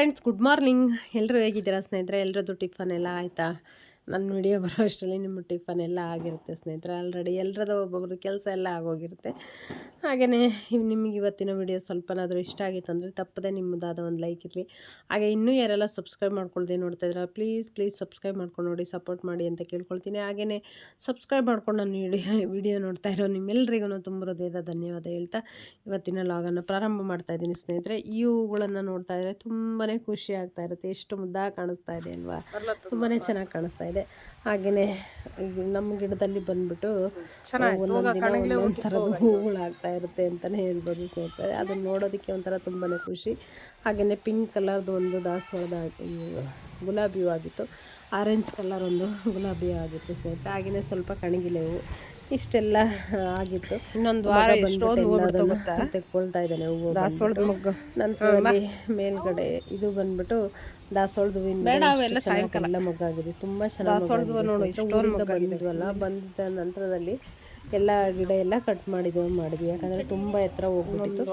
Friends good morning ಎಲ್ಲರೂ ಹೇಗಿದ್ದೀರಾ ಸ್ನೇಹಿತರೆ? ಎಲ್ಲರದ್ದು ಟಿಫನ್ ಎಲ್ಲ ಆಯಿತಾ? ನನ್ನ ವಿಡಿಯೋ ಬರೋ ಅಷ್ಟರಲ್ಲಿ ನಿಮ್ಮ ಟಿಫನ್ ಎಲ್ಲ ಆಗಿರುತ್ತೆ ಸ್ನೇಹಿತರೆ. ಆಲ್ರೆಡಿ ಎಲ್ಲರದ ಒಬ್ಬೊಬ್ಬರು ಕೆಲಸ ಎಲ್ಲ ಆಗೋಗಿರುತ್ತೆ. ಹಾಗೆಯೇ ನಿಮಗೆ ಇವತ್ತಿನ ವಿಡಿಯೋ ಸ್ವಲ್ಪನಾದರೂ ಇಷ್ಟ ಆಗಿತ್ತು ಅಂದರೆ ತಪ್ಪದೆ ನಿಮ್ಮದಾದ ಒಂದು ಲೈಕ್ ಇರಲಿ. ಹಾಗೆ ಇನ್ನೂ ಯಾರೆಲ್ಲ ಸಬ್ಸ್ಕ್ರೈಬ್ ಮಾಡ್ಕೊಳ್ದೆ ನೋಡ್ತಾ ಇದ್ರೆ ಪ್ಲೀಸ್ ಪ್ಲೀಸ್ ಸಬ್ಸ್ಕ್ರೈಬ್ ಮಾಡ್ಕೊಂಡು ನೋಡಿ ಸಪೋರ್ಟ್ ಮಾಡಿ ಅಂತ ಕೇಳ್ಕೊಳ್ತೀನಿ. ಹಾಗೆಯೇ ಸಬ್ಸ್ಕ್ರೈಬ್ ಮಾಡ್ಕೊಂಡು ನಾನು ವಿಡಿಯೋ ವಿಡಿಯೋ ನೋಡ್ತಾ ಇರೋ ನಿಮ್ಮೆಲ್ಲರಿಗೂ ತುಂಬ ಹೃದಯದ ಧನ್ಯವಾದ ಹೇಳ್ತಾ ಇವತ್ತಿನ ಲಾಗನ್ನು ಪ್ರಾರಂಭ ಮಾಡ್ತಾ ಇದ್ದೀನಿ ಸ್ನೇಹಿತರೆ. ಈ ಹೂಗಳನ್ನು ನೋಡ್ತಾ ಇದ್ರೆ ತುಂಬಾ ಖುಷಿ ಆಗ್ತಾ ಇರುತ್ತೆ. ಎಷ್ಟು ಮುದ್ದಾಗಿ ಕಾಣಿಸ್ತಾ ಇದೆ ಅಲ್ವಾ? ತುಂಬಾ ಚೆನ್ನಾಗಿ ಕಾಣಿಸ್ತಾ ಇದೆ. ಹಾಗೆಯೇ ಹಾಗೇನೆ ನಮ್ಮ ಗಿಡದಲ್ಲಿ ಬಂದ್ಬಿಟ್ಟು ಒಂದೊಂದು ದಿನ ಒಂದೊಂದು ಥರದ ಹೂಗಳಾಗ್ತಾ ಇರುತ್ತೆ ಅಂತಾನೆ ಹೇಳ್ಬೋದು ಸ್ನೇಹಿತರೆ. ಅದನ್ನ ನೋಡೋದಕ್ಕೆ ಒಂಥರ ತುಂಬಾ ಖುಷಿ. ಹಾಗೆಯೇ ಪಿಂಕ್ ಕಲರ್ದು ಒಂದು ದಾಸವಾಳದ ಗುಲಾಬಿ ಹೂ ಆಗಿತ್ತು ಆರೆಂಜ್ ಕಲರ್ ಒಂದು ಗುಲಾಬಿ ಆಗಿತ್ತು ಸ್ನೇಹಿತರೆ. ಹಾಗೆಯೇ ಸ್ವಲ್ಪ ಕಣಗಿಲೆ ಹೂವು ಇಷ್ಟೆಲ್ಲ ಆಗಿತ್ತು. ಇನ್ನೊಂದು ವಾರ ತೆಕ್ಕೊಳ್ತಾ ಇದ್ದಾನೆ ಹೂವು ದಾಸವಾಳದ ಮೊಗ್ಗು. ನಂತರದಲ್ಲಿ ಮೇಲ್ಗಡೆ ಇದು ಬಂದ್ಬಿಟ್ಟು ದಾಸವಾಳದ ಹೂವಿನ ಎಲ್ಲ ಮೊಗ್ಗಾಗಿದೆ ತುಂಬ ಚೆನ್ನಾಗಿ ಬಂದ ನಂತರದಲ್ಲಿ ಎಲ್ಲ ಗಿಡ ಎಲ್ಲ ಕಟ್ ಮಾಡಿದ್ವಿ ಮಾಡಿದ್ವಿ. ಯಾಕಂದರೆ ತುಂಬ ಎತ್ತರ ಹೋಗ್ಬಿಟ್ಟಿತ್ತು.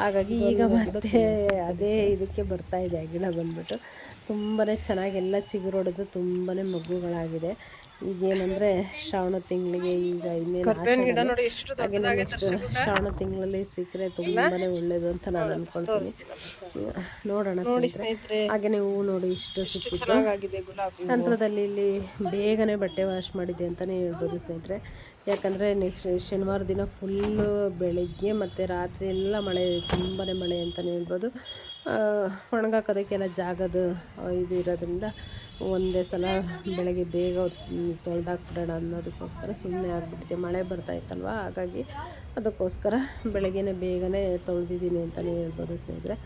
ಹಾಗಾಗಿ ಈಗ ಮತ್ತೆ ಅದೇ ಇದಕ್ಕೆ ಬರ್ತಾ ಇದೆ ಆ ಗಿಡ ಬಂದ್ಬಿಟ್ಟು. ತುಂಬಾ ಚೆನ್ನಾಗಿ ಎಲ್ಲ ಚಿಗುರೊಡೆದು ತುಂಬಾ ಮಗ್ಗುಗಳಾಗಿದೆ. ಏನಂದ್ರೆ ಶ್ರಾವಣ ತಿಂಗಳಿಗೆ ಈಗ ಇನ್ನೇನು ಹಾಗೆ ನೆಕ್ಸ್ಟ್ ಶ್ರಾವಣ ತಿಂಗಳಲ್ಲಿ ಸಿಕ್ಕರೆ ತುಂಬಾನೇ ಒಳ್ಳೇದು ಅಂತ ನಾನು ಅನ್ಕೊಳ್ತೀನಿ. ನೋಡೋಣ ಸ್ನೇಹಿತರೆ. ಹಾಗೆ ಹೂವು ನೋಡಿ ಇಷ್ಟು ಸಿಕ್ಕಿತ್ತು ನಂತರದಲ್ಲಿ ಇಲ್ಲಿ ಬೇಗನೆ ಬಟ್ಟೆ ವಾಶ್ ಮಾಡಿದೆ ಅಂತಲೇ ಹೇಳ್ಬೋದು ಸ್ನೇಹಿತರೆ. ಯಾಕಂದರೆ ನೆಕ್ಸ್ಟ್ ಶನಿವಾರ ದಿನ ಫುಲ್ಲು ಬೆಳಗ್ಗೆ ಮತ್ತು ರಾತ್ರಿ ಎಲ್ಲ ಮಳೆ ತುಂಬಾ ಮಳೆ ಅಂತಲೇ ಹೇಳ್ಬೋದು. ಒಣಗಾಕೋದಕ್ಕೆಲ್ಲ ಜಾಗದ ಇದು ಇರೋದ್ರಿಂದ ಒಂದೇ ಸಲ ಬೆಳಗ್ಗೆ ಬೇಗ ತೊಳೆದಾಕ್ಬಿಡೋಣ ಅನ್ನೋದಕ್ಕೋಸ್ಕರ ಸುಮ್ಮನೆ ಆಗಿಬಿಟ್ಟಿದೆ. ಮಳೆ ಬರ್ತಾ ಇತ್ತಲ್ವ? ಹಾಗಾಗಿ ಅದಕ್ಕೋಸ್ಕರ ಬೆಳಗ್ಗೆನೇ ಬೇಗನೆ ತೊಳೆದಿದ್ದೀನಿ ಅಂತಲೇ ಹೇಳ್ಬೋದು ಸ್ನೇಹಿತರೆ.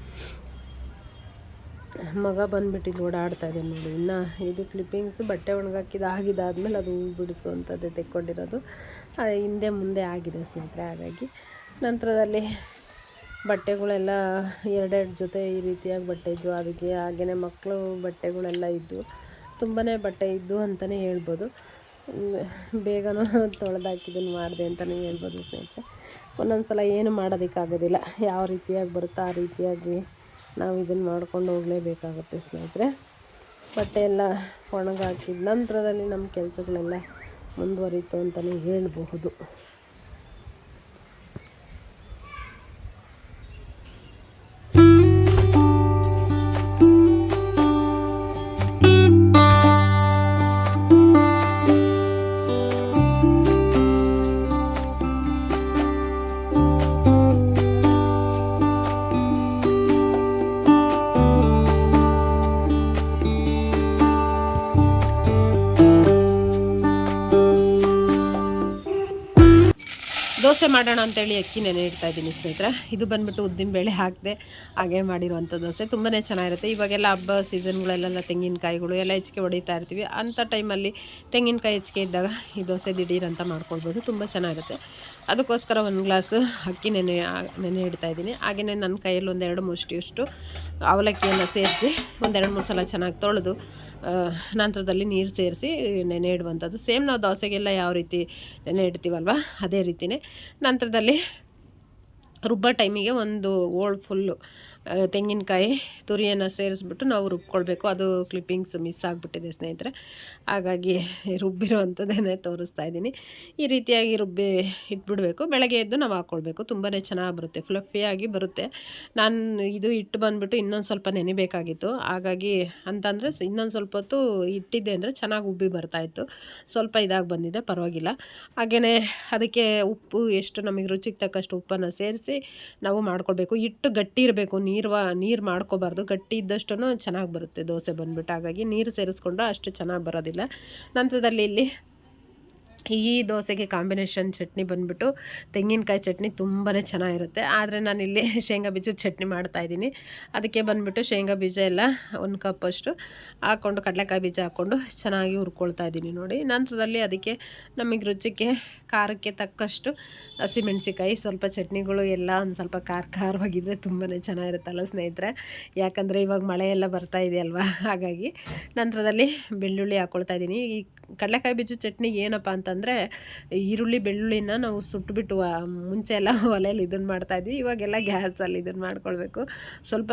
ಮಗ ಬಂದುಬಿಟ್ಟು ಓಡಾಡ್ತಾ ಇದೆ ನೋಡಿ. ಇನ್ನು ಇದು ಕ್ಲಿಪ್ಪಿಂಗ್ಸು ಬಟ್ಟೆ ಒಣಗಾಕಿದ್ದು ಆಗಿದ್ದಾದ್ಮೇಲೆ ಅದು ಹೂ ಬಿಡಿಸು ಅಂತದ್ದು ತೆಕ್ಕೊಂಡಿರೋದು ಹಿಂದೆ ಮುಂದೆ ಆಗಿದೆ ಸ್ನೇಹಿತರೆ, ಹಾಗಾಗಿ ನಂತರದಲ್ಲಿ ಬಟ್ಟೆಗಳೆಲ್ಲ ಎರಡೆರಡು ಜೊತೆ ಈ ರೀತಿಯಾಗಿ ಬಟ್ಟೆ ಇದ್ದವು ಅದಕ್ಕೆ ಹಾಗೆಯೇ ಮಕ್ಕಳು ಬಟ್ಟೆಗಳೆಲ್ಲ ಇದ್ದು ತುಂಬಾ ಬಟ್ಟೆ ಇದ್ದು ಅಂತಲೇ ಹೇಳ್ಬೋದು. ಬೇಗನೂ ತೊಳೆದಾಕಿದ್ದನ್ನು ಮಾಡಿದೆ ಅಂತಲೇ ಹೇಳ್ಬೋದು ಸ್ನೇಹಿತರೆ. ಒಂದೊಂದು ಸಲ ಏನು ಮಾಡೋದಕ್ಕಾಗೋದಿಲ್ಲ. ಯಾವ ರೀತಿಯಾಗಿ ಬರುತ್ತೋ ಆ ರೀತಿಯಾಗಿ ನಾವು ಇದನ್ನು ಮಾಡ್ಕೊಂಡು ಹೋಗಲೇಬೇಕಾಗುತ್ತೆ ಸ್ನೇಹಿತರೆ. ಬಟ್ಟೆ ಎಲ್ಲ ಒಣಗಾಕಿದ ನಂತರದಲ್ಲಿ ನಮ್ಮ ಕೆಲಸಗಳೆಲ್ಲ ಮುಂದುವರಿತು ಅಂತಲೇ ಹೇಳಬಹುದು. ಮಾಡೋಣ ಅಂತೇಳಿ ಅಕ್ಕಿ ನೆನೆ ಇಡ್ತಾ ಇದ್ದೀನಿ ಸ್ನೇಹಿತರೆ. ಇದು ಬಂದ್ಬಿಟ್ಟು ಉದ್ದಿನ ಬೇಳೆ ಹಾಕಿದೆ ಹಾಗೆ ಮಾಡಿರುವಂಥ ದೋಸೆ. ತುಂಬಾ ಚೆನ್ನಾಗಿರುತ್ತೆ. ಇವಾಗೆಲ್ಲ ಹಬ್ಬ ಸೀಸನ್ಗಳಲ್ಲೆಲ್ಲ ತೆಂಗಿನಕಾಯಿಗಳು ಎಲ್ಲ ಹೆಚ್ಚಿಗೆ ಹೊಡಿತಾ ಇರ್ತೀವಿ. ಅಂಥ ಟೈಮಲ್ಲಿ ತೆಂಗಿನಕಾಯಿ ಹೆಚ್ಚಿಗೆ ಇದ್ದಾಗ ಈ ದೋಸೆ ದಿಢೀರಂತ ಮಾಡ್ಕೊಳ್ಬೋದು. ತುಂಬ ಚೆನ್ನಾಗಿರುತ್ತೆ. ಅದಕ್ಕೋಸ್ಕರ ಒಂದು ಗ್ಲಾಸ್ ಅಕ್ಕಿ ನೆನೆ ನೆನೆ ಇಡ್ತಾ ಇದ್ದೀನಿ. ಹಾಗೆಯೇ ನನ್ನ ಕೈಯಲ್ಲಿ ಒಂದೆರಡು ಮುಷ್ಟಿಯಷ್ಟು ಅವಲಕ್ಕಿಯನ್ನು ಸೇರಿಸಿ ಒಂದೆರಡು ಮೂರು ಸಲ ಚೆನ್ನಾಗಿ ತೊಳೆದು ನಂತರದಲ್ಲಿ ನೀರು ಸೇರಿಸಿ ನೆನೆ ಇಡುವಂಥದ್ದು. ಸೇಮ್ ನಾವು ದೋಸೆಗೆಲ್ಲ ಯಾವ ರೀತಿ ನೆನೆ ಇಡ್ತೀವಲ್ವ? ಅದೇ ರೀತಿಯೇ ನಂತರದಲ್ಲಿ ರುಬ್ಬ ಟೈಮಿಗೆ ಒಂದು ಓಳ್ ಫುಲ್ಲು ತೆಂಗಿನಕಾಯಿ ತುರಿಯನ್ನು ಸೇರಿಸ್ಬಿಟ್ಟು ನಾವು ರುಬ್ಕೊಳ್ಬೇಕು. ಅದು ಕ್ಲಿಪ್ಪಿಂಗ್ಸ್ ಮಿಸ್ ಆಗಿಬಿಟ್ಟಿದೆ ಸ್ನೇಹಿತರೆ. ಹಾಗಾಗಿ ರುಬ್ಬಿರೋ ಅಂಥದ್ದೇನೆ ತೋರಿಸ್ತಾ ಇದ್ದೀನಿ. ಈ ರೀತಿಯಾಗಿ ರುಬ್ಬಿ ಇಟ್ಬಿಡಬೇಕು. ಬೆಳಗ್ಗೆ ಎದ್ದು ನಾವು ಹಾಕ್ಕೊಳ್ಬೇಕು ತುಂಬಾ ಚೆನ್ನಾಗಿ ಬರುತ್ತೆ. ಫ್ಲಫಿಯಾಗಿ ಬರುತ್ತೆ. ನಾನು ಇದು ಇಟ್ಟು ಬಂದುಬಿಟ್ಟು ಇನ್ನೊಂದು ಸ್ವಲ್ಪ ನೆನೆಬೇಕಾಗಿತ್ತು. ಹಾಗಾಗಿ ಅಂತಂದರೆ ಇನ್ನೊಂದು ಸ್ವಲ್ಪ ಹೊತ್ತು ಇಟ್ಟಿದ್ದೆ ಅಂದರೆ ಚೆನ್ನಾಗಿ ಉಬ್ಬಿ ಬರ್ತಾಯಿತ್ತು ಸ್ವಲ್ಪ ಇದಾಗಿ ಬಂದಿದೆ, ಪರವಾಗಿಲ್ಲ. ಹಾಗೆಯೇ ಅದಕ್ಕೆ ಉಪ್ಪು, ಎಷ್ಟು ನಮಗೆ ರುಚಿಗೆ ತಕ್ಕಷ್ಟು ಉಪ್ಪನ್ನು ಸೇರಿಸಿ ನಾವು ಮಾಡ್ಕೊಳ್ಬೇಕು. ಇಟ್ಟು ಗಟ್ಟಿ ಇರಬೇಕು. ನೀರು ನೀರು ಮಾಡ್ಕೋಬಾರ್ದು. ಗಟ್ಟಿ ಇದ್ದಷ್ಟು ಚೆನ್ನಾಗಿ ಬರುತ್ತೆ ದೋಸೆ ಬಂದುಬಿಟ್ಟು. ಹಾಗಾಗಿ ನೀರು ಸೇರಿಸ್ಕೊಂಡ್ರೆ ಅಷ್ಟು ಚೆನ್ನಾಗಿ ಬರೋದಿಲ್ಲ. ನಂತರದಲ್ಲಿ ಇಲ್ಲಿ ಈ ದೋಸೆಗೆ ಕಾಂಬಿನೇಷನ್ ಚಟ್ನಿ ಬಂದುಬಿಟ್ಟು ತೆಂಗಿನಕಾಯಿ ಚಟ್ನಿ ತುಂಬಾ ಚೆನ್ನಾಗಿರುತ್ತೆ. ಆದರೆ ನಾನಿಲ್ಲಿ ಶೇಂಗಾ ಬೀಜದ ಚಟ್ನಿ ಮಾಡ್ತಾಯಿದ್ದೀನಿ ಅದಕ್ಕೆ ಬಂದುಬಿಟ್ಟು ಶೇಂಗಾ ಬೀಜ ಎಲ್ಲ ಒಂದು ಕಪ್ಪಷ್ಟು ಹಾಕ್ಕೊಂಡು ಕಡಲೆಕಾಯಿ ಬೀಜ ಹಾಕ್ಕೊಂಡು ಚೆನ್ನಾಗಿ ಹುರ್ಕೊಳ್ತಾ ಇದ್ದೀನಿ ನೋಡಿ. ನಂತರದಲ್ಲಿ ಅದಕ್ಕೆ ನಮಗೆ ರುಚಿಗೆ ಖಾರಕ್ಕೆ ತಕ್ಕಷ್ಟು ಹಸಿಮೆಣ್ಸಿಕಾಯಿ ಸ್ವಲ್ಪ ಚಟ್ನಿಗಳು ಎಲ್ಲ ಒಂದು ಸ್ವಲ್ಪ ಖಾರ ಖಾರವಾಗಿದ್ದರೆ ತುಂಬಾ ಚೆನ್ನಾಗಿರುತ್ತಲ್ಲ ಸ್ನೇಹಿತರೆ. ಯಾಕಂದರೆ ಇವಾಗ ಮಳೆ ಎಲ್ಲ ಬರ್ತಾ ಇದೆಯಲ್ವಾ ಹಾಗಾಗಿ ನಂತರದಲ್ಲಿ ಬೆಳ್ಳುಳ್ಳಿ ಹಾಕ್ಕೊಳ್ತಾ ಇದ್ದೀನಿ. ಈ ಕಡಲೆಕಾಯಿ ಬೀಜ ಚಟ್ನಿ ಏನಪ್ಪ ಅಂತಂದರೆ, ಈರುಳ್ಳಿ, ಬೆಳ್ಳುಳ್ಳಿನ ನಾವು ಸುಟ್ಟುಬಿಟ್ಟು ಮುಂಚೆ ಎಲ್ಲ ಒಲೆಯಲ್ಲಿ ಇದನ್ನು ಮಾಡ್ತಾಯಿದ್ವಿ ಇವಾಗೆಲ್ಲ ಗ್ಯಾಸಲ್ಲಿ ಇದನ್ನು ಮಾಡ್ಕೊಳ್ಬೇಕು. ಸ್ವಲ್ಪ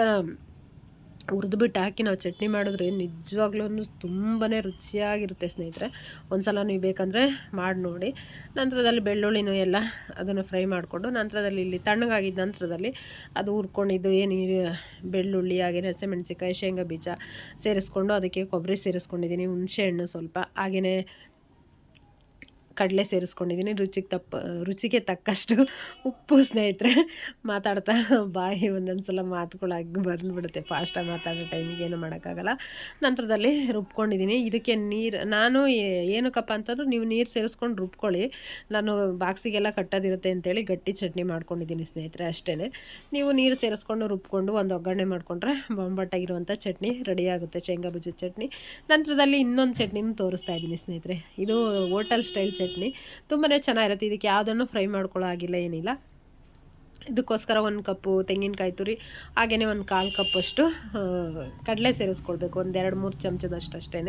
ಹುರಿದ್ಬಿಟ್ಟು ಹಾಕಿ ನಾವು ಚಟ್ನಿ ಮಾಡಿದ್ರೆ ನಿಜವಾಗ್ಲೂ ತುಂಬಾ ರುಚಿಯಾಗಿರುತ್ತೆ ಸ್ನೇಹಿತರೆ. ಒಂದ್ಸಲ ನೀವು ಬೇಕಂದರೆ ಮಾಡಿ ನೋಡಿ. ನಂತರದಲ್ಲಿ ಬೆಳ್ಳುಳ್ಳಿನೂ ಎಲ್ಲ ಅದನ್ನು ಫ್ರೈ ಮಾಡಿಕೊಂಡು ನಂತರದಲ್ಲಿ ಇಲ್ಲಿ ತಣ್ಣಗಾಗಿದ್ದ ನಂತರದಲ್ಲಿ ಅದು ಹುರ್ಕೊಂಡಿದ್ದು ಏನು ಬೆಳ್ಳುಳ್ಳಿ ಹಾಗೆಯೇ ಹಸಿಮೆಣ್ಸಿಕಾಯಿ ಶೇಂಗಾ ಬೀಜ ಸೇರಿಸ್ಕೊಂಡು ಅದಕ್ಕೆ ಕೊಬ್ಬರಿ ಸೇರಿಸ್ಕೊಂಡಿದ್ದೀನಿ ಹುಣಸೆಹಣ್ಣು ಸ್ವಲ್ಪ. ಹಾಗೆಯೇ ಕಡಲೆ ಸೇರಿಸ್ಕೊಂಡಿದ್ದೀನಿ. ರುಚಿಗೆ ತಪ್ಪ, ರುಚಿಗೆ ತಕ್ಕಷ್ಟು ಉಪ್ಪು ಸ್ನೇಹಿತರೆ, ಮಾತಾಡ್ತಾ ಬಾಯಿ ಒಂದೊಂದು ಸಲ ಮಾತುಗಳಾಗಿ ಬಂದುಬಿಡುತ್ತೆ. ಫಾಸ್ಟಾಗಿ ಮಾತಾಡೋ ಟೈಮಿಗೆ ಏನು ಮಾಡೋಕ್ಕಾಗಲ್ಲ. ನಂತರದಲ್ಲಿ ರುಬ್ಕೊಂಡಿದ್ದೀನಿ. ಇದಕ್ಕೆ ನೀರು, ನಾನು ಏನಕ್ಕಪ್ಪ ಅಂತಂದ್ರೆ ನೀವು ನೀರು ಸೇರಿಸ್ಕೊಂಡು ರುಬ್ಕೊಳ್ಳಿ. ನಾನು ಬಾಕ್ಸಿಗೆಲ್ಲ ಕಟ್ಟೋದಿರುತ್ತೆ ಅಂತೇಳಿ ಗಟ್ಟಿ ಚಟ್ನಿ ಮಾಡ್ಕೊಂಡಿದ್ದೀನಿ ಸ್ನೇಹಿತರೆ ಅಷ್ಟೇ ನೀವು ನೀರು ಸೇರಿಸ್ಕೊಂಡು ರುಬ್ಕೊಂಡು ಒಂದು ಒಗ್ಗರಣೆ ಮಾಡಿಕೊಂಡ್ರೆ ಬೊಂಬಟ್ಟಾಗಿರುವಂಥ ಚಟ್ನಿ ರೆಡಿಯಾಗುತ್ತೆ ಶೇಂಗಾ ಬಜ್ಜಿ ಚಟ್ನಿ. ನಂತರದಲ್ಲಿ ಇನ್ನೊಂದು ಚಟ್ನಿನೂ ತೋರಿಸ್ತಾ ಇದ್ದೀನಿ ಸ್ನೇಹಿತರೆ. ಇದು ಹೋಟೆಲ್ ಸ್ಟೈಲ್ ಚಟ್ನಿ. ಚಟ್ನಿ ತುಂಬಾ ಚೆನ್ನಾಗಿರುತ್ತೆ. ಇದಕ್ಕೆ ಯಾವುದನ್ನು ಫ್ರೈ ಮಾಡ್ಕೊಳ್ಳೋ ಆಗಿಲ್ಲ ಏನಿಲ್ಲ. ಇದಕ್ಕೋಸ್ಕರ ಒಂದು ಕಪ್ಪು ತೆಂಗಿನಕಾಯಿ ತುರಿ ಹಾಗೆಯೇ ಒಂದು ಕಾಲು ಕಪ್ಪಷ್ಟು ಕಡಲೆ ಸೇರಿಸ್ಕೊಳ್ಬೇಕು. ಒಂದು ಎರಡು ಮೂರು ಚಮಚದಷ್ಟು ಅಷ್ಟೇ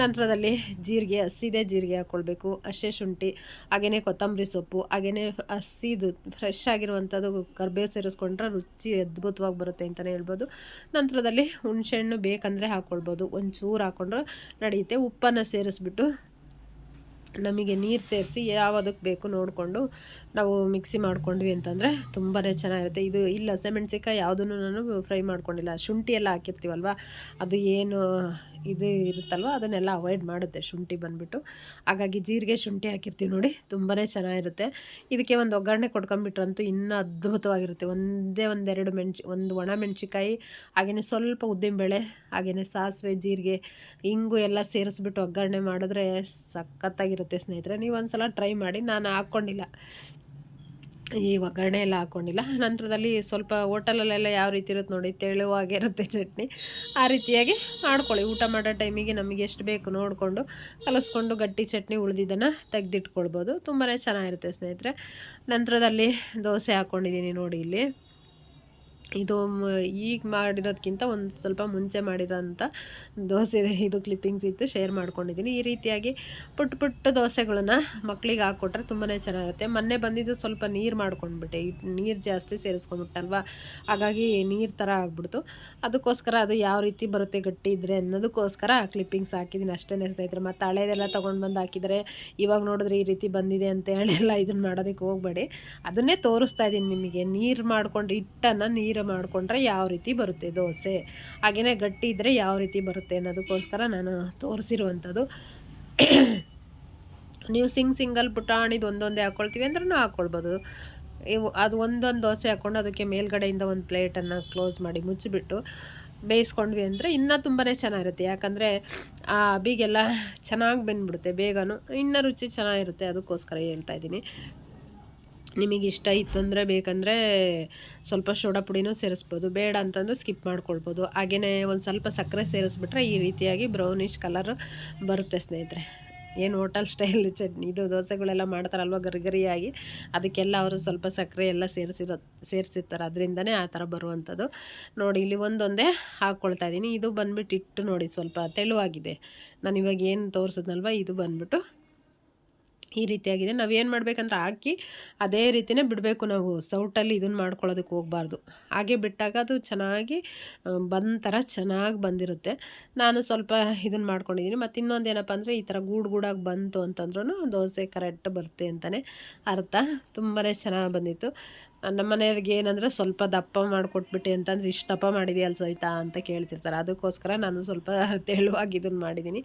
ನಂತರದಲ್ಲಿ ಜೀರಿಗೆ, ಹಸಿದೆ ಜೀರಿಗೆ ಹಾಕ್ಕೊಳ್ಬೇಕು ಹಸೆ ಶುಂಠಿ ಹಾಗೆಯೇ ಕೊತ್ತಂಬರಿ ಸೊಪ್ಪು ಹಾಗೆಯೇ ಹಸಿದು ಫ್ರೆಶ್ ಆಗಿರುವಂಥದ್ದು ಕರ್ಬೇವು ಸೇರಿಸ್ಕೊಂಡ್ರೆ ರುಚಿ ಅದ್ಭುತವಾಗಿ ಬರುತ್ತೆ ಅಂತಲೇ ಹೇಳ್ಬೋದು. ನಂತರದಲ್ಲಿ ಹುಣಸೆಹಣ್ಣು ಬೇಕಂದರೆ ಹಾಕ್ಕೊಳ್ಬೋದು ಒಂಚೂರು ಹಾಕ್ಕೊಂಡ್ರೆ ನಡೆಯುತ್ತೆ. ಉಪ್ಪನ್ನು ಸೇರಿಸ್ಬಿಟ್ಟು ನಮಗೆ ನೀರು ಸೇರಿಸಿ ಯಾವುದಕ್ಕೆ ಬೇಕು ನೋಡಿಕೊಂಡು ನಾವು ಮಿಕ್ಸಿ ಮಾಡ್ಕೊಂಡ್ವಿ ಅಂತಂದರೆ ತುಂಬಾ ಚೆನ್ನಾಗಿರುತ್ತೆ. ಇದು ಇಲ್ಲ ಹಸಿಮೆಣ್ಸಿಕಾಯಿ ಯಾವುದನ್ನು ನಾನು ಫ್ರೈ ಮಾಡ್ಕೊಂಡಿಲ್ಲ. ಶುಂಠಿ ಎಲ್ಲ ಹಾಕಿರ್ತೀವಲ್ವ? ಅದು ಏನು ಇದು ಇರುತ್ತಲ್ವ, ಅದನ್ನೆಲ್ಲ ಅವಾಯ್ಡ್ ಮಾಡುತ್ತೆ, ಶುಂಠಿ ಬಂದುಬಿಟ್ಟು. ಹಾಗಾಗಿ ಜೀರಿಗೆ, ಶುಂಠಿ ಹಾಕಿರ್ತೀವಿ ನೋಡಿ ತುಂಬಾ ಚೆನ್ನಾಗಿರುತ್ತೆ. ಇದಕ್ಕೆ ಒಂದು ಒಗ್ಗರಣೆ ಕೊಟ್ಕೊಂಡ್ಬಿಟ್ರಂತೂ ಇನ್ನೂ ಅದ್ಭುತವಾಗಿರುತ್ತೆ. ಒಂದೇ ಒಂದೆರಡು ಮೆಣ್ಸಿ, ಒಂದು ಒಣ ಮೆಣಸಿಕಾಯಿ ಹಾಗೆಯೇ ಸ್ವಲ್ಪ ಉದ್ದಿನಬೇಳೆ ಹಾಗೆಯೇ ಸಾಸಿವೆ, ಜೀರಿಗೆ ಹಿಂಗು ಎಲ್ಲ ಸೇರಿಸ್ಬಿಟ್ಟು ಒಗ್ಗರಣೆ ಮಾಡಿದ್ರೆ ಸಖತ್ತಾಗಿರುತ್ತೆ ಸ್ನೇಹಿತರೆ. ನೀವು ಒಂದು ಸಲ ಟ್ರೈ ಮಾಡಿ, ನಾನು ಹಾಕ್ಕೊಂಡಿಲ್ಲ ಈ ಒಗ್ಗರಣೆ ಎಲ್ಲ ಹಾಕ್ಕೊಂಡಿಲ್ಲ ನಂತರದಲ್ಲಿ ಸ್ವಲ್ಪ ಹೋಟೆಲಲ್ಲೆಲ್ಲ ಯಾವ ರೀತಿ ಇರುತ್ತೆ ನೋಡಿ ತೆಳುವಾಗಿರುತ್ತೆ ಚಟ್ನಿ, ಆ ರೀತಿಯಾಗಿ ಮಾಡ್ಕೊಳ್ಳಿ. ಊಟ ಮಾಡೋ ಟೈಮಿಗೆ ನಮಗೆ ಎಷ್ಟು ಬೇಕು ನೋಡಿಕೊಂಡು ಕಲಿಸ್ಕೊಂಡು ಗಟ್ಟಿ ಚಟ್ನಿ ಉಳಿದಿದ್ದನ್ನು ತೆಗೆದಿಟ್ಕೊಳ್ಬೋದು. ತುಂಬಾ ಚೆನ್ನಾಗಿರುತ್ತೆ ಸ್ನೇಹಿತರೆ. ನಂತರದಲ್ಲಿ ದೋಸೆ ಹಾಕ್ಕೊಂಡಿದ್ದೀನಿ ನೋಡಿ ಇಲ್ಲಿ. ಇದು ಈಗ ಮಾಡಿರೋದಕ್ಕಿಂತ ಒಂದು ಸ್ವಲ್ಪ ಮುಂಚೆ ಮಾಡಿರೋಂಥ ದೋಸೆ ಇದು. ಕ್ಲಿಪ್ಪಿಂಗ್ಸ್ ಇತ್ತು ಶೇರ್ ಮಾಡ್ಕೊಂಡಿದ್ದೀನಿ. ಈ ರೀತಿಯಾಗಿ ಪುಟ್ಟ ಪುಟ್ಟ ದೋಸೆಗಳನ್ನ ಮಕ್ಕಳಿಗೆ ಹಾಕ್ಕೊಟ್ರೆ ತುಂಬಾ ಚೆನ್ನಾಗಿರುತ್ತೆ. ಮೊನ್ನೆ ಬಂದಿದ್ದು ಸ್ವಲ್ಪ ನೀರು ಮಾಡ್ಕೊಂಡ್ಬಿಟ್ಟೆ. ನೀರು ಜಾಸ್ತಿ ಸೇರಿಸ್ಕೊಂಡ್ಬಿಟ್ಟಲ್ವ? ಹಾಗಾಗಿ ನೀರು ಥರ ಆಗ್ಬಿಡ್ತು. ಅದಕ್ಕೋಸ್ಕರ ಅದು ಯಾವ ರೀತಿ ಬರುತ್ತೆ ಗಟ್ಟಿ ಇದ್ದರೆ ಅನ್ನೋದಕ್ಕೋಸ್ಕರ ಕ್ಲಿಪ್ಪಿಂಗ್ಸ್ ಹಾಕಿದ್ದೀನಿ. ಅಷ್ಟೇ ಸ್ನೇಹಿತರೆ. ಮತ್ತು ಹಳೇದೆಲ್ಲ ತೊಗೊಂಡು ಬಂದು ಹಾಕಿದರೆ ಇವಾಗ ನೋಡಿದ್ರೆ ಈ ರೀತಿ ಬಂದಿದೆ ಅಂತ ಹೇಳಿ ಎಲ್ಲ ಇದನ್ನು ಮಾಡೋದಕ್ಕೆ ಹೋಗಬೇಡಿ. ಅದನ್ನೇ ತೋರಿಸ್ತಾ ಇದ್ದೀನಿ ನಿಮಗೆ. ನೀರು ಮಾಡ್ಕೊಂಡು ಹಿಟ್ಟನ್ನು ನೀರು ಮಾಡಿಕೊಂಡ್ರೆ ಯಾವ ರೀತಿ ಬರುತ್ತೆ ದೋಸೆ? ಹಾಗೆಯೇ ಗಟ್ಟಿ ಇದ್ದರೆ ಯಾವ ರೀತಿ ಬರುತ್ತೆ ಅನ್ನೋದಕ್ಕೋಸ್ಕರ ನಾನು ತೋರಿಸಿರುವಂಥದ್ದು. ನೀವು ಸಿಂಗ್ ಸಿಂಗಲ್ ಪುಟಾಣಿದು ಒಂದೊಂದೇ ಹಾಕ್ಕೊಳ್ತೀವಿ ಅಂದ್ರೂ ಹಾಕ್ಕೊಳ್ಬೋದು ಇವು ಅದು ಒಂದೊಂದು ದೋಸೆ ಹಾಕ್ಕೊಂಡು ಅದಕ್ಕೆ ಮೇಲ್ಗಡೆಯಿಂದ ಒಂದು ಪ್ಲೇಟನ್ನು ಕ್ಲೋಸ್ ಮಾಡಿ ಮುಚ್ಚಿಬಿಟ್ಟು ಬೇಯಿಸ್ಕೊಂಡ್ವಿ ಅಂದರೆ ಇನ್ನೂ ತುಂಬಾ ಚೆನ್ನಾಗಿರುತ್ತೆ. ಯಾಕಂದರೆ ಆ ಅಬಿಗೆಲ್ಲ ಚೆನ್ನಾಗಿ ಬೆಂದ್ಬಿಡುತ್ತೆ ಬೇಗನೂ. ಇನ್ನೂ ರುಚಿ ಚೆನ್ನಾಗಿರುತ್ತೆ ಅದಕ್ಕೋಸ್ಕರ ಹೇಳ್ತಾ ಇದ್ದೀನಿ. ನಿಮಗೆ ಇಷ್ಟ ಇತ್ತು ಅಂದರೆ ಬೇಕಂದರೆ ಸ್ವಲ್ಪ ಸೋಡಾ ಪುಡಿನೂ ಸೇರಿಸ್ಬೋದು. ಬೇಡ ಅಂತಂದರೆ ಸ್ಕಿಪ್ ಮಾಡ್ಕೊಳ್ಬೋದು. ಹಾಗೆಯೇ ಒಂದು ಸ್ವಲ್ಪ ಸಕ್ಕರೆ ಸೇರಿಸ್ಬಿಟ್ರೆ ಈ ರೀತಿಯಾಗಿ ಬ್ರೌನಿಷ್ ಕಲರ್ ಬರುತ್ತೆ ಸ್ನೇಹಿತರೆ. ಏನು ಹೋಟೆಲ್ ಸ್ಟೈಲ್ ಚಟ್ನಿ ಇದು ದೋಸೆಗಳೆಲ್ಲ ಮಾಡ್ತಾರಲ್ವ ಗರಿಗರಿಯಾಗಿ? ಅದಕ್ಕೆಲ್ಲ ಅವರು ಸ್ವಲ್ಪ ಸಕ್ಕರೆ ಎಲ್ಲ ಸೇರಿಸಿದ, ಸೇರಿಸಿರ್ತಾರೆ. ಅದರಿಂದನೇ ಆ ಥರ ಬರುವಂಥದ್ದು. ನೋಡಿ, ಇಲ್ಲಿ ಒಂದೊಂದೇ ಹಾಕ್ಕೊಳ್ತಾ ಇದ್ದೀನಿ. ಇದು ಬಂದುಬಿಟ್ಟು ಇಟ್ಟು ನೋಡಿ, ಸ್ವಲ್ಪ ತೆಳುವಾಗಿದೆ. ನಾನು ಇವಾಗ ಏನು ತೋರಿಸಿದ್ನಲ್ವ, ಇದು ಬಂದುಬಿಟ್ಟು ಈ ರೀತಿಯಾಗಿದೆ. ನಾವು ಏನು ಮಾಡಬೇಕಂದ್ರೆ ಹಾಕಿ ಅದೇ ರೀತಿಯೇ ಬಿಡಬೇಕು ನಾವು ಸೌಟಲ್ಲಿ ಇದನ್ನು ಮಾಡ್ಕೊಳ್ಳೋದಕ್ಕೆ ಹೋಗಬಾರ್ದು. ಹಾಗೆ ಬಿಟ್ಟಾಗ ಅದು ಚೆನ್ನಾಗಿ ಬಂದ ಥರ ಚೆನ್ನಾಗಿ ಬಂದಿರುತ್ತೆ. ನಾನು ಸ್ವಲ್ಪ ಇದನ್ನು ಮಾಡ್ಕೊಂಡಿದ್ದೀನಿ ಮತ್ತು ಇನ್ನೊಂದು ಏನಪ್ಪ ಅಂದರೆ ಈ ಥರ ಗೂಡು ಗೂಡಾಗಿ ಬಂತು ಅಂತಂದ್ರೂ ದೋಸೆ ಕರೆಕ್ಟ್ ಬರುತ್ತೆ ಅಂತಲೇ ಅರ್ಥ. ತುಂಬಾ ಚೆನ್ನಾಗಿ ಬಂದಿತ್ತು. ನಮ್ಮ ಮನೆಯವ್ರಿಗೆ ಏನಂದರೆ ಸ್ವಲ್ಪ ದಪ್ಪ ಮಾಡಿಕೊಟ್ಬಿಟ್ಟು ಅಂತಂದ್ರೆ ಇಷ್ಟು ದಪ್ಪ ಮಾಡಿದೆಯಲ್ಲ ಸಹಿತ ಅಂತ ಕೇಳ್ತಿರ್ತಾರೆ. ಅದಕ್ಕೋಸ್ಕರ ನಾನು ಸ್ವಲ್ಪ ತೆಳುವಾಗಿ ಇದನ್ನು ಮಾಡಿದ್ದೀನಿ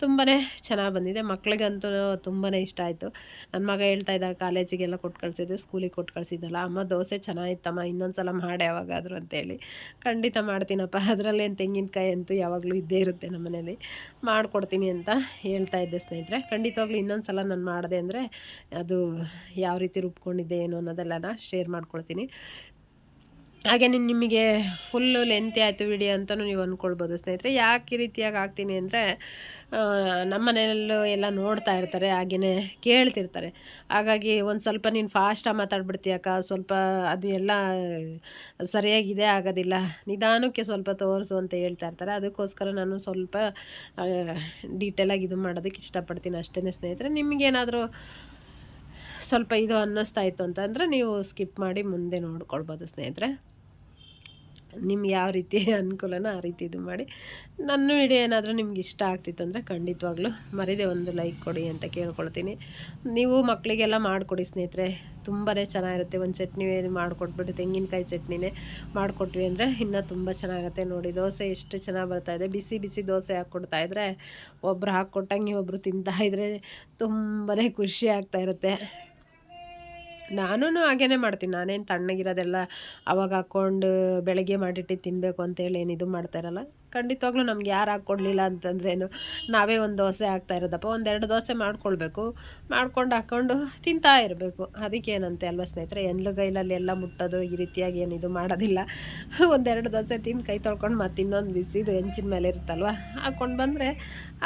ತುಂಬಾ ಚೆನ್ನಾಗಿ ಬಂದಿದೆ. ಮಕ್ಳಿಗಂತೂ ತುಂಬಾ ಇಷ್ಟ ಆಯಿತು. ನನ್ನ ಮಗ ಹೇಳ್ತಾ ಇದ್ದ, ಕಾಲೇಜಿಗೆಲ್ಲ ಕೊಟ್ಟು ಕಳಿಸಿದ್ದೆ, ಸ್ಕೂಲಿಗೆ ಕೊಟ್ಟು ಕಳಿಸಿದ್ದಲ್ಲ. ಅಮ್ಮ ದೋಸೆ ಚೆನ್ನಾಗಿತ್ತಮ್ಮ ಇನ್ನೊಂದು ಸಲ ಮಾಡಿ ಯಾವಾಗಾದರೂ ಅಂತೇಳಿ. ಖಂಡಿತ ಮಾಡ್ತೀನಪ್ಪ. ಅದರಲ್ಲೇನು ತೆಂಗಿನಕಾಯಿ ಅಂತೂ ಯಾವಾಗಲೂ ಇದ್ದೇ ಇರುತ್ತೆ ನಮ್ಮ ಮನೇಲಿ. ಮಾಡಿಕೊಡ್ತೀನಿ ಅಂತ ಹೇಳ್ತಾ ಇದ್ದೆ ಸ್ನೇಹಿತರೆ. ಖಂಡಿತವಾಗ್ಲೂ ಇನ್ನೊಂದು ಸಲ ನಾನು ಮಾಡಿದೆ ಅಂದರೆ ಅದು ಯಾವ ರೀತಿ ರುಬ್ಕೊಂಡಿದ್ದೆ ಏನು ನಾನು ಶೇರ್ ಮಾಡಿ ಮಾಡ್ಕೊಳ್ತೀನಿ. ಹಾಗೆ ನಿಮಗೆ ಫುಲ್ಲು ಲೆಂತಿ ಆಯಿತು ವಿಡಿಯೋ ಅಂತಲೂ ನೀವು ಅಂದ್ಕೊಳ್ಬೋದು ಸ್ನೇಹಿತರೆ. ಯಾಕೆ ರೀತಿಯಾಗಿ ಆಗ್ತೀನಿ ಅಂದರೆ ನಮ್ಮ ಮನೆಯಲ್ಲೂ ಎಲ್ಲ ನೋಡ್ತಾ ಇರ್ತಾರೆ ಹಾಗೆಯೇ ಕೇಳ್ತಿರ್ತಾರೆ. ಹಾಗಾಗಿ ಒಂದು ಸ್ವಲ್ಪ ನೀನು ಫಾಸ್ಟಾಗಿ ಮಾತಾಡ್ಬಿಡ್ತೀಯಕ್ಕ ಸ್ವಲ್ಪ ಅದು ಎಲ್ಲ ಸರಿಯಾಗಿದೆ ಆಗೋದಿಲ್ಲ, ನಿಧಾನಕ್ಕೆ ಸ್ವಲ್ಪ ತೋರಿಸು ಅಂತ ಹೇಳ್ತಾ ಇರ್ತಾರೆ. ಅದಕ್ಕೋಸ್ಕರ ನಾನು ಸ್ವಲ್ಪ ಡೀಟೇಲಾಗಿ ಇದು ಮಾಡೋದಕ್ಕೆ ಇಷ್ಟಪಡ್ತೀನಿ ಅಷ್ಟೇ ಸ್ನೇಹಿತರೆ. ನಿಮಗೇನಾದರೂ ಸ್ವಲ್ಪ ಇದು ಅನ್ನಿಸ್ತಾ ಇತ್ತು ಅಂತಂದರೆ ನೀವು ಸ್ಕಿಪ್ ಮಾಡಿ ಮುಂದೆ ನೋಡ್ಕೊಳ್ಬೋದು ಸ್ನೇಹಿತರೆ. ನಿಮ್ಗೆ ಯಾವ ರೀತಿ ಅನುಕೂಲನ ಆ ರೀತಿ ಇದು ಮಾಡಿ. ನನ್ನ ವಿಡಿಯೋ ಏನಾದರೂ ನಿಮ್ಗೆ ಇಷ್ಟ ಆಗ್ತಿತ್ತು ಅಂದರೆ ಖಂಡಿತವಾಗ್ಲೂ ಮರಿದೆ ಒಂದು ಲೈಕ್ ಕೊಡಿ ಅಂತ ಕೇಳ್ಕೊಳ್ತೀನಿ. ನೀವು ಮಕ್ಕಳಿಗೆಲ್ಲ ಮಾಡಿಕೊಡಿ ಸ್ನೇಹಿತರೆ. ತುಂಬಾ ಚೆನ್ನಾಗಿರುತ್ತೆ. ಒಂದು ಚಟ್ನಿ ಮಾಡಿಕೊಟ್ಬಿಟ್ಟು ತೆಂಗಿನಕಾಯಿ ಚಟ್ನಿನೇ ಮಾಡಿಕೊಟ್ವಿ ಅಂದರೆ ಇನ್ನೂ ತುಂಬ ಚೆನ್ನಾಗುತ್ತೆ ನೋಡಿ. ದೋಸೆ ಎಷ್ಟು ಚೆನ್ನಾಗಿ ಬರ್ತಾಯಿದೆ ಬಿಸಿ ಬಿಸಿ ದೋಸೆ ಹಾಕ್ಕೊಡ್ತಾ ಇದ್ದರೆ ಒಬ್ರು ಹಾಕ್ಕೊಟ್ಟಂಗೆ ಒಬ್ಬರು ತಿಂತಾಯಿದ್ರೆ ತುಂಬಾ ಖುಷಿ ಆಗ್ತಾ ಇರುತ್ತೆ. ನಾನು ಹಾಗೇ ಮಾಡ್ತೀನಿ. ನಾನೇನು ತಣ್ಣಗಿರೋದೆಲ್ಲ ಅವಾಗ ಹಾಕ್ಕೊಂಡು ಬೆಳಗ್ಗೆ ಮಾಡಿಟ್ಟು ತಿನ್ನಬೇಕು ಅಂತೇಳಿ ಏನು ಇದು ಮಾಡ್ತಾ ಇರಲ್ಲ. ಖಂಡಿತವಾಗ್ಲೂ ನಮ್ಗೆ ಯಾರು ಹಾಕ್ಕೊಡ್ಲಿಲ್ಲ ಅಂತಂದ್ರೇನು ನಾವೇ ಒಂದು ದೋಸೆ ಹಾಕ್ತಾ ಇರೋದಪ್ಪ ಒಂದೆರಡು ದೋಸೆ ಮಾಡ್ಕೊಳ್ಬೇಕು. ಮಾಡ್ಕೊಂಡು ಹಾಕ್ಕೊಂಡು ತಿಂತಾ ಇರಬೇಕು. ಅದಕ್ಕೇನಂತೆ ಅಲ್ವಾ ಸ್ನೇಹಿತರೆ ಎಂದ್ಲು ಗೈಲಲ್ಲಿ ಎಲ್ಲ ಮುಟ್ಟೋದು, ಈ ರೀತಿಯಾಗಿ ಏನು ಇದು ಮಾಡೋದಿಲ್ಲ. ಒಂದೆರಡು ದೋಸೆ ತಿಂದು ಕೈ ತೊಳ್ಕೊಂಡು ಮತ್ತೆ ಇನ್ನೊಂದು ಬಿಸಿದು ಹೆಂಚಿನ ಮೇಲೆ ಇರುತ್ತಲ್ವ ಹಾಕ್ಕೊಂಡು ಬಂದರೆ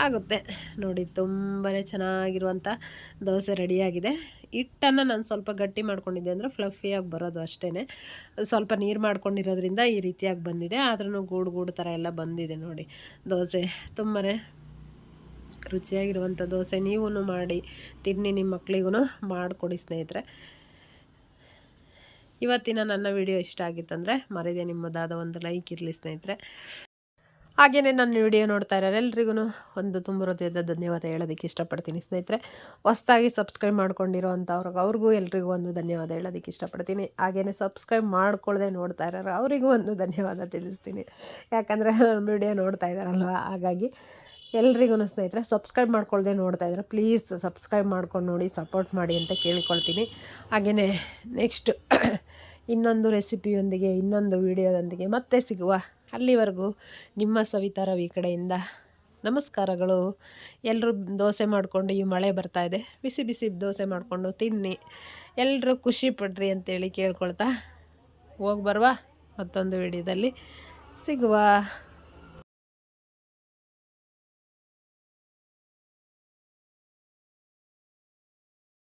ಆಗುತ್ತೆ. ನೋಡಿ ತುಂಬಾ ಚೆನ್ನಾಗಿರುವಂಥ ದೋಸೆ ರೆಡಿಯಾಗಿದೆ. ಹಿಟ್ಟನ್ನು ನಾನು ಸ್ವಲ್ಪ ಗಟ್ಟಿ ಮಾಡ್ಕೊಂಡಿದ್ದೆ ಅಂದರೆ ಫ್ಲಫಿಯಾಗಿ ಬರೋದು ಅಷ್ಟೇ ಸ್ವಲ್ಪ ನೀರು ಮಾಡ್ಕೊಂಡಿರೋದ್ರಿಂದ ಈ ರೀತಿಯಾಗಿ ಬಂದಿದೆ. ಆದ್ರೂ ಗೂಡು ಗೂಡು ಥರ ಎಲ್ಲ ಬಂದಿದೆ ನೋಡಿ. ದೋಸೆ ತುಂಬಾ ರುಚಿಯಾಗಿರುವಂಥ ದೋಸೆ ನೀವೂ ಮಾಡಿ, ತಿನ್ನಿ ನಿಮ್ಮ ಮಕ್ಕಳಿಗೂ ಮಾಡಿಕೊಡಿ ಸ್ನೇಹಿತರೆ. ಇವತ್ತಿನ ನನ್ನ ವಿಡಿಯೋ ಇಷ್ಟ ಆಗಿತ್ತಂದರೆ ಮರೆಯದೆ ನಿಮ್ಮದಾದ ಒಂದು ಲೈಕ್ ಇರಲಿ ಸ್ನೇಹಿತರೆ. ಹಾಗೆಯೇ ನನ್ನ ವಿಡಿಯೋ ನೋಡ್ತಾ ಇರೋರು ಎಲ್ರಿಗೂ ಒಂದು ತುಂಬ ಹೃದಯದ ಧನ್ಯವಾದ ಹೇಳೋದಕ್ಕೆ ಇಷ್ಟಪಡ್ತೀನಿ, ಸ್ನೇಹಿತರೆ. ಹೊಸ್ದಾಗಿ ಸಬ್ಸ್ಕ್ರೈಬ್ ಮಾಡ್ಕೊಂಡಿರೋ ಅಂಥವ್ರಿಗೆ ಅವ್ರಿಗೂ ಎಲ್ರಿಗೂ ಒಂದು ಧನ್ಯವಾದ ಹೇಳೋದಕ್ಕೆ ಇಷ್ಟಪಡ್ತೀನಿ. ಹಾಗೆಯೇ ಸಬ್ಸ್ಕ್ರೈಬ್ ಮಾಡ್ಕೊಳ್ಳದೆ ನೋಡ್ತಾ ಇರೋರು, ಅವರಿಗೂ ಒಂದು ಧನ್ಯವಾದ ತಿಳಿಸ್ತೀನಿ. ಯಾಕಂದರೆ ನನ್ನ ವಿಡಿಯೋ ನೋಡ್ತಾ ಇದ್ದಾರಲ್ವ? ಹಾಗಾಗಿ ಎಲ್ರಿಗೂ ಸ್ನೇಹಿತರೆ ಸಬ್ಸ್ಕ್ರೈಬ್ ಮಾಡ್ಕೊಳ್ಳದೆ ನೋಡ್ತಾ ಇದ್ದಾರೆ ಪ್ಲೀಸ್ ಸಬ್ಸ್ಕ್ರೈಬ್ ಮಾಡ್ಕೊಂಡು ನೋಡಿ ಸಪೋರ್ಟ್ ಮಾಡಿ ಅಂತ ಕೇಳ್ಕೊಳ್ತೀನಿ. ಹಾಗೆಯೇ ನೆಕ್ಸ್ಟ್ ಇನ್ನೊಂದು ರೆಸಿಪಿಯೊಂದಿಗೆ ಇನ್ನೊಂದು ವಿಡಿಯೋದೊಂದಿಗೆ ಮತ್ತೆ ಸಿಗುವ ಅಲ್ಲಿವರೆಗೂ ನಿಮ್ಮ ಸವಿತಾ ರವಿ ಕಡೆಯಿಂದ ನಮಸ್ಕಾರಗಳು. ಎಲ್ಲರೂ ದೋಸೆ ಮಾಡಿಕೊಂಡು ಈ ಮಳೆ ಬರ್ತಾ ಇದೆ. ಬಿಸಿ ಬಿಸಿ ದೋಸೆ ಮಾಡಿಕೊಂಡು ತಿನ್ನಿ. ಎಲ್ಲರೂ ಖುಷಿ ಪಡ್ರಿ ಅಂತೇಳಿ ಕೇಳ್ಕೊಳ್ತಾ ಹೋಗಿ ಬರುವ ಮತ್ತೊಂದು ವಿಡಿಯೋದಲ್ಲಿ ಸಿಗುವ.